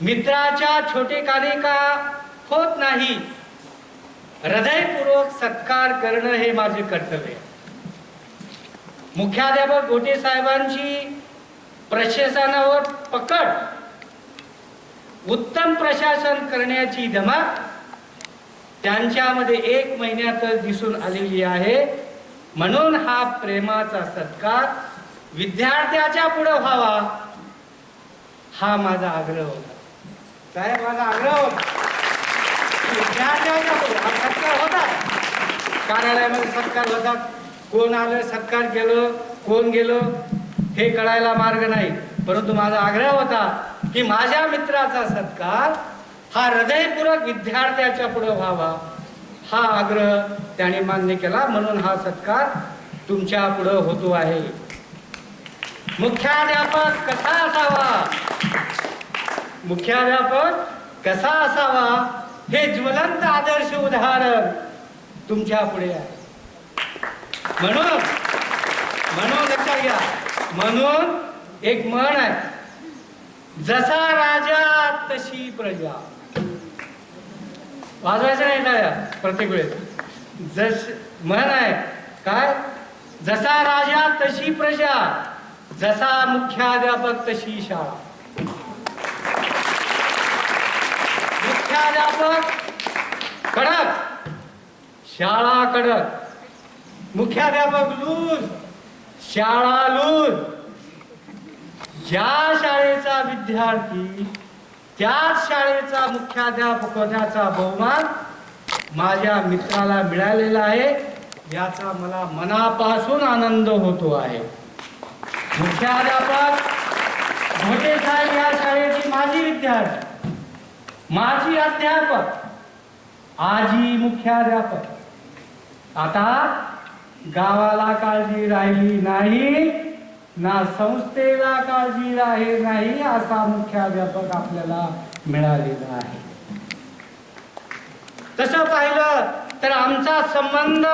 मित्राच्या छोटेखानी का होत नाही? हृदयपूर्वक सत्कार करणं हे माझे कर्तव्य मुख्याध्यापक गोटे साहेबांची प्रशासनावर पकड. उत्तम प्रशासन करण्याची धमक त्यांच्यामध्ये एक महिन्यातच दिसून आलेली आहे. म्हणून हा प्रेमाचा सत्कार विद्यार्थ्याच्या पुढे व्हावा हा माझा आग्रह होता. काय माझा आग्रह होता. सत्कार होता. कार्यालयामध्ये सत्कार होतात कोण आलं सत्कार केलं कोण गेलं हे कळायला मार्ग नाही. परंतु माझा आग्रह होता की माझ्या मित्राचा सत्कार हा हृदयपूर्वक विद्यार्थ्याच्या पुढे व्हावा. हा आग्रह त्याने मान्य केला. म्हणून हा सत्कार तुमच्यापुढे होतो आहे. मुख्याध्यापक कसा असावा? मुख्याध्यापक कसा असावा हे ज्वलंत आदर्श उदाहरण तुमच्यापुढे आहे. म्हणून म्हणून लक्षात घ्या. म्हणून एक म्हण आहे. जसा राजा तशी प्रजा. वाजवायचं नाही टाळ्या प्रत्येक वेळेस. जस म्हण आहे. काय? जसा राजा तशी प्रजा. जसा मुख्याध्यापक तशी शाळा. मुख्याध्यापक कडक शाळा कडक मुख्याध्यापक लूज. शाळा लूज. ज्या शाळेचा विद्यार्थी त्याच शाळेचा मुख्याध्यापक होण्याचा बहुमान माझ्या मित्राला मिळालेला आहे याचा मला मनापासून आनंद होतो आहे. मुख्याध्यापक मोठे साहेब या शाळेची माझी विद्यार्थी. माझी अध्यापक आजी मुख्याध्यापक. आता गावाला काळजी राहिली नाही ना संस्थेला काळजी राहिली नाही असा मुख्याध्यापक आपल्याला मिळालेला आहे. तसं पाहिलं तर आमचा संबंध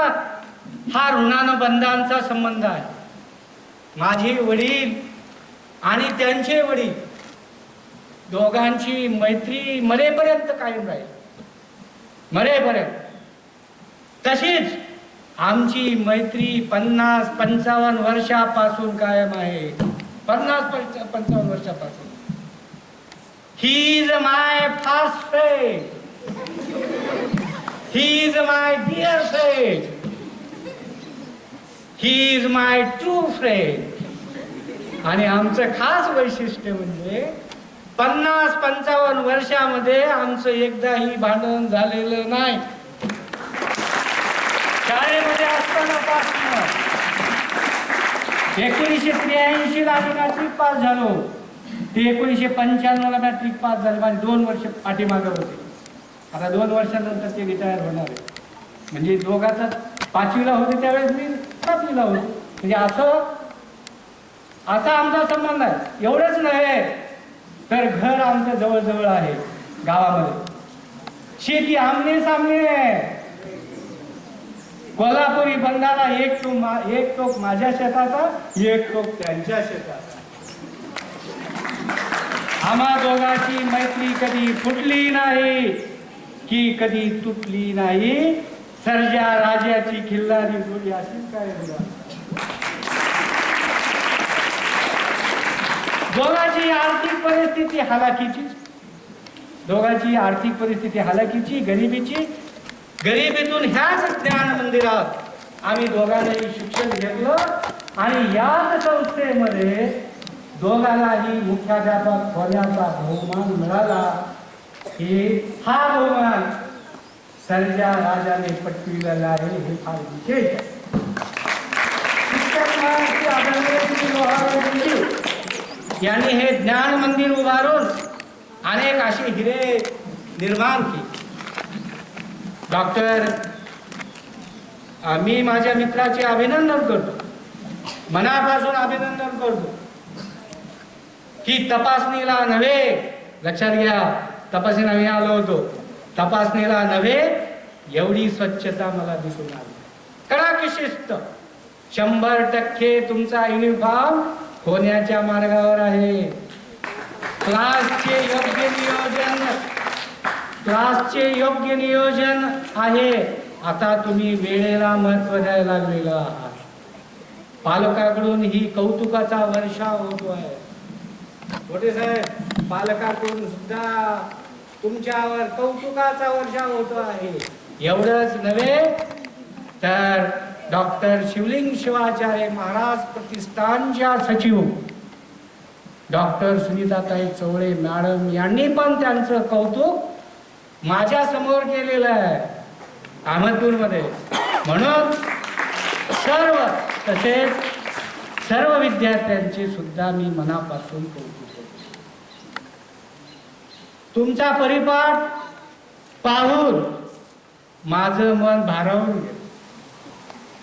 हा ऋणानुबंधांचा संबंध आहे. माझे वडील आणि त्यांचे वडील दोघांची मैत्री मरेपर्यंत कायम राहील. मरेपर्यंत. तशीच आमची मैत्री पन्नास पंचावन्न वर्षापासून कायम आहे. पन्नास पंच पंचावन्न वर्षापासून. He is my fast friend he is my dear friend he is my true friend आणि आमचं खास वैशिष्ट्य म्हणजे पन्नास पंचावन्न वर्षामध्ये आमचं एकदाही भांडण झालेलं नाही. शाळेमध्ये असताना पासून एकोणीसशे त्र्याऐंशी ला आम्ही मॅट्रिक पास झालो. ते एकोणीसशे पंच्याण्णव ला मॅट्रिक पास झाले आणि दोन वर्ष पाठीमागं होते. आता दोन वर्षानंतर ते रिटायर होणार आहे. म्हणजे दोघाचा पाचवीला होते त्यावेळेस मी सातवीला होते. म्हणजे असं असा आमचा संबंध आहे. एवढंच नव्हे. तर घर आमचं जवळजवळ आहे गावामध्ये. शेती आमने सामने आहे. कोल्हापुरी बंधारा एक टोक मा एक टोक माझ्या शेताचा एक टोक त्यांच्या शेताचा. आम्हा दोघांची मैत्री कधी फुटली नाही की कधी तुटली नाही. सर्जा राजाची खिल्लारी जोडी अशीच काय बघा दोघांची आर्थिक परिस्थिती हालाकीचीच दोघांची आर्थिक परिस्थिती हालाकीची गरिबीची. गरिबीतून ह्याच ज्ञान मंदिरात आम्ही दोघांनाही शिक्षण घेतलं आणि याच संस्थेमध्ये दोघांनाही मुख्याध्यापक होण्याचा बहुमान मिळाला. हे हा बहुमान सर्जा राजाने पटविलेला आहे हे फार विशेष आहे. यांनी हे ज्ञान मंदिर उभारून अनेक असे हिरे निर्माण केले. डॉक्टर मी माझ्या मित्राचे अभिनंदन करतो. मनापासून अभिनंदन करतो. की तपासणीला नव्हे लक्षात घ्या तपासणी मी आलो होतो. तपासणीला नव्हे एवढी स्वच्छता मला दिसून आली. कडक शिस्त. शंभर टक्के तुमचा युनिफॉर्म होण्याच्या मार्गावर आहे. क्लासचे योग्य नियोजन क्लासचे योग्य नियोजन आहे. आता तुम्ही वेळेला महत्त्व द्यायला लागलेलं आहात. पालकाकडून ही कौतुकाचा वर्षाव होतो आहे मोठे साहेब पालकाकडून सुद्धा तुमच्यावर कौतुकाचा वर्षाव होतो आहे. एवढंच नव्हे तर डॉक्टर शिवलिंग शिवाचार्य महाराज प्रतिष्ठानच्या सचिव. डॉक्टर सुनीताताई चवळे मॅडम यांनी पण त्यांचं कौतुक माझ्यासमोर केलेलं आहे. अहमदपूरमध्ये म्हणून सर्व तसेच सर्व विद्यार्थ्यांचे सुद्धा मी मनापासून कौतुक तुमचा परिपाठ पाहून माझं मन भारावून गेलं.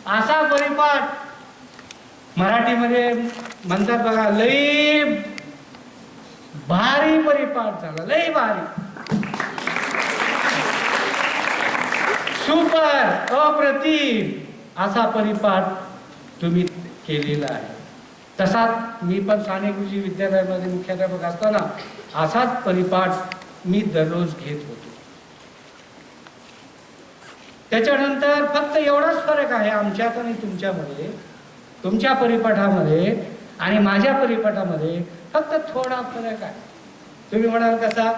असा परिपाठ मराठीमध्ये म्हणतात बघा लई भारी परिपाठ झाला लई भारी. सुपर अप्रतिम असा परिपाठ तुम्ही केलेला आहे. तसाच मी पण साने कृषी विद्यालयामध्ये मुख्याध्यापक असताना असाच परिपाठ मी दररोज घेत होतो. त्याच्यानंतर फक्त एवढाच फरक आहे आमच्यात आणि तुमच्यामध्ये तुमच्या परिपाठामध्ये आणि माझ्या परिपाठामध्ये फक्त थोडा फरक आहे. तुम्ही म्हणाल कसा?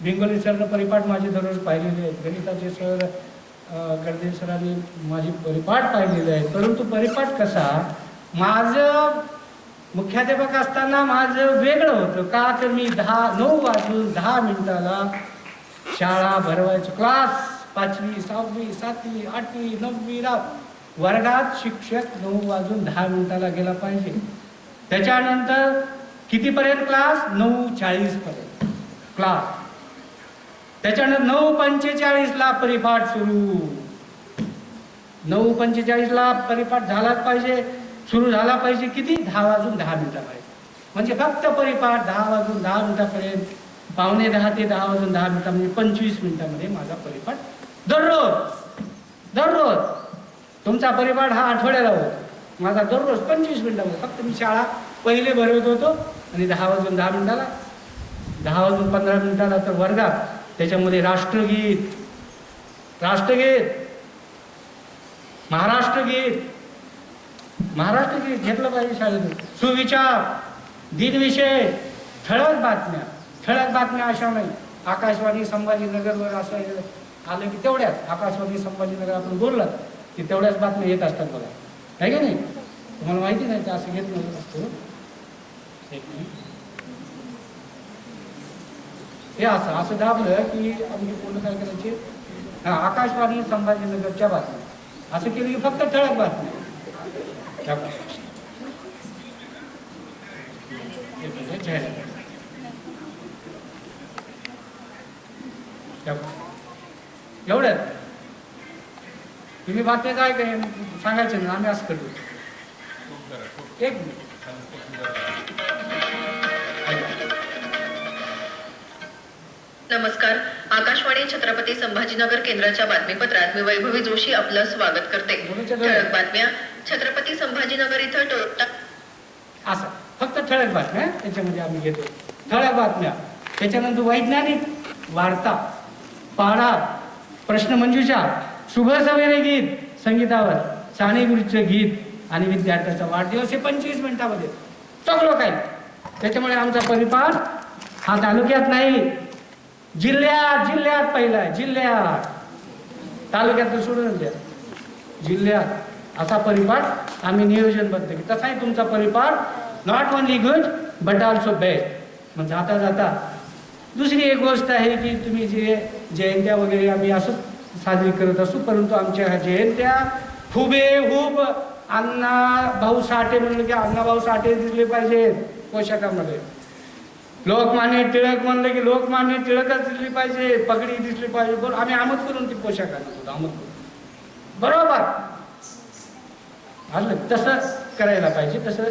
बेंगोली सरनं परिपाठ माझे दररोज पाहिलेले आहेत. गणिताचे सर गर्दे सरांनी माझी परिपाठ पाहिलेले आहेत. परंतु परिपाठ कसा? माझं मुख्याध्यापक असताना माझं वेगळं होतं. का तर मी दहा नऊ वाजून दहा मिनिटाला शाळा भरवायची. क्लास पाचवी सहावी सातवी आठवी नववीला वर्गात शिक्षक नऊ वाजून दहा मिनिटाला गेला पाहिजे. त्याच्यानंतर कितीपर्यंत क्लास? नऊ चाळीसपर्यंत. क्लास. त्याच्यानंतर नऊ पंचेचाळीसला परिपाठ सुरू. नऊ पंचेचाळीसला परिपाठ झालाच पाहिजे. सुरू झाला पाहिजे किती? दहा वाजून दहा मिनिटा पाहिजे म्हणजे फक्त परिपाठ दहा वाजून दहा मिनिटापर्यंत. पावणे दहा ते दहा वाजून दहा मिनिटा म्हणजे पंचवीस मिनिटामध्ये माझा परिपाठ दररोज दररोज. तुमचा परिपाठ हा आठवड्याला होतो. माझा दररोज पंचवीस मिनिटामध्ये फक्त मी शाळा पहिले भरवत होतो आणि दहा वाजून दहा मिनिटाला. दहा वाजून पंधरा मिनिटाला तर वर्गात त्याच्यामध्ये राष्ट्रगीत. राष्ट्रगीत. महाराष्ट्रगीत. महाराष्ट्रगीत घेतलं पाहिजे शाळेतून. सुविचार. दिनविषय ठळक बातम्या. ठळक बातम्या अशा नाही. आकाशवाणी संभाजीनगरवर असं आलं की तेवढ्याच आकाशवाणी संभाजीनगर आपण बोललात की तेवढ्याच बातम्या येत असतात बघा. आहे की नाही? तुम्हाला माहिती नाही ते असं घेत नव्हतं असतो एक हे असं असं दाबलं की आम्ही पूर्ण काय करायचे हा आकाशवाणी संभाजीनगरच्या बातम्या. असं केलं की फक्त ठळक बातम्या. त्या बघा. जाहिरात. तुम्ही बातम्या काय काय सांगायचे ना आम्ही असं करतो. एक मिनिट. नमस्कार. आकाशवाणी छत्रपती संभाजीनगर केंद्राच्या बातमीपत्रात मी वैभवी जोशी आपलं स्वागत करते. ठळक बातम्या. छत्रपती संभाजीनगर इथं टोयोटा असं. फक्त ठळक बातम्या त्याच्यामध्ये आम्ही घेतो. ठळक बातम्या. त्याच्यानंतर वैज्ञानिक वार्ता पाढा प्रश्नमंजुषा शुभ सवेरे गीत संगीतावर साने गुरुचं गीत आणि विद्यार्थ्याचा वाढदिवस हे पंचवीस मिनिटामध्ये. सगळं काही त्याच्यामुळे आमचा परिपाठ हा तालुक्यात नाही जिल्ह्यात जिल्ह्यात पहिला आहे जिल्ह्यात. तालुक्यात तर सोडून द्या. जिल्ह्यात. असा परिपाठ आम्ही नियोजनबद्ध की तसाही तुमचा परिपाठ not only good but also best मग जाता जाता दुसरी एक गोष्ट आहे की तुम्ही जे जयंत्या वगैरे आम्ही असंच साजरी करत असू परंतु आमच्या ह्या जयंत्या हुबेहूब अण्णा भाऊ साठे म्हणलं की अण्णा भाऊ साठे दिसले पाहिजेत पोशाखामध्ये. लोकमान्य टिळक म्हणलं की लोकमान्य टिळकच दिसली पाहिजे पगडी दिसली पाहिजे बोल आम्ही आमत करून ती पोशाख आणत होतो आमत करून. बरोबर. आलं तसं करायला पाहिजे तसं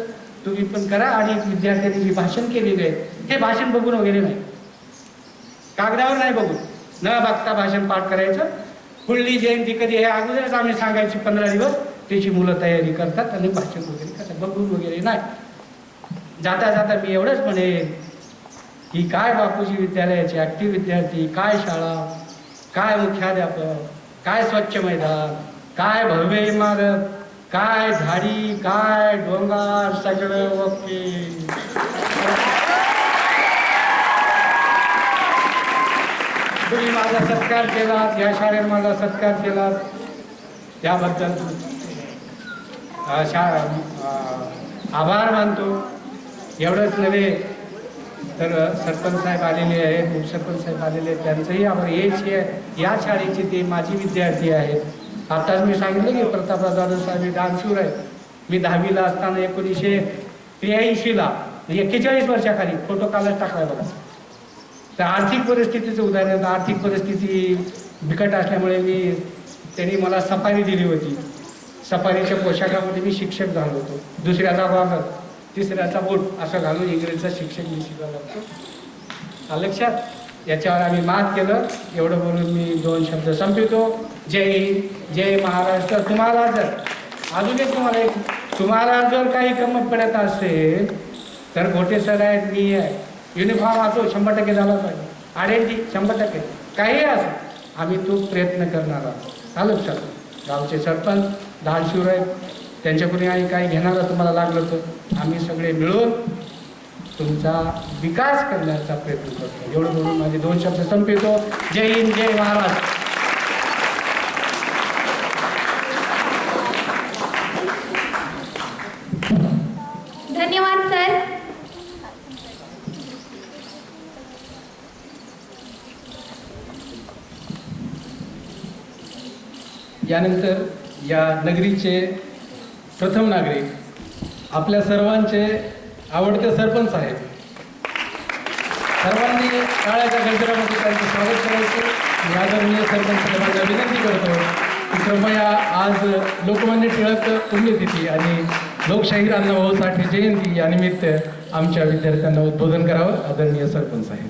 तुम्ही पण करा आणि विद्यार्थ्यांनी जी भाषण केलेली आहे हे भाषण बघून वगैरे नाही. कागदावर नाही बघून. न बघता भाषण पाठ करायचं. फुल्ली जयंती कधी हे अगोदरच आम्ही सांगायची पंधरा दिवस त्याची मुलं तयारी करतात आणि भाषण वगैरे करतात. बघून वगैरे नाही. जाता जाता मी एवढंच म्हणेन की काय बापूजी विद्यालयाची ॲक्टिव्ह विद्यार्थी काय शाळा काय मुख्याध्यापक काय स्वच्छ मैदान काय भव्य इमारत काय झाडी काय डोंगर सगळं ओके. तुम्ही माझा सत्कार केलात या शाळेत माझा सत्कार केलात. त्याबद्दल शा आभार मानतो. एवढंच नव्हे तर सरपंच साहेब आलेले आहेत उपसरपंच साहेब आलेले आहेत त्यांचंही आभार. हे शे या शाळेचे ते माझी विद्यार्थी आहेत. आताच मी सांगितलं की प्रतापराव जाधव साहेब हे दानशूर आहेत. मी दहावीला असताना एकोणीसशे त्र्याऐंशीला म्हणजे एक्केचाळीस वर्षाखाली फोटो कालच टाकला बघा. तर आर्थिक परिस्थितीचं उदाहरण आर्थिक परिस्थिती बिकट असल्यामुळे मी त्यांनी मला सफारी दिली होती. सफारीच्या पोशाखामध्ये मी शिक्षक झालो होतो. दुसऱ्याचा वागत तिसऱ्याचा बोट असं घालून इंग्रजीचा शिक्षक मी शिकायला लागतो लक्षात? याच्यावर आम्ही मात केलं. एवढं बोलून मी दोन शब्द संपवितो. जय हिंद जय महाराष्ट्र. तुम्हाला जर अजून एक तुम्हाला एक तुम्हाला जर काही कमत पडत असेल तर गोटे सर आहेत मी आहे. युनिफॉर्म असो शंभर टक्के झाला पाहिजे. आयडेंटिटी शंभर टक्के. काही असो आम्ही तो प्रयत्न करणार आहोत. चालू सर गावचे सरपंच दानशूर आहेत त्यांच्याकडून आम्ही काही घेणारं तुम्हाला लागलं तर आम्ही सगळे मिळून तुमचा विकास करण्याचा प्रयत्न करतो. एवढं बोलून माझे दोन शब्द संपितो. जय हिंद जय महाराष्ट्र. धन्यवाद सर यानंतर या नगरीचे प्रथम नागरिक आपल्या सर्वांचे आवडते सरपंच आहेत सर्वांनी काळाच्या गजरामध्ये त्यांचं स्वागत करायचं. मी आदरणीय सरपंच साहेबांना विनंती करतो की कृपया आज लोकमान्य टिळक पुण्यतिथी आणि लोकशाहीर अण्णाभाऊ साठे जयंती यानिमित्त आमच्या विद्यार्थ्यांना उद्बोधन करावं. आदरणीय सरपंच साहेब.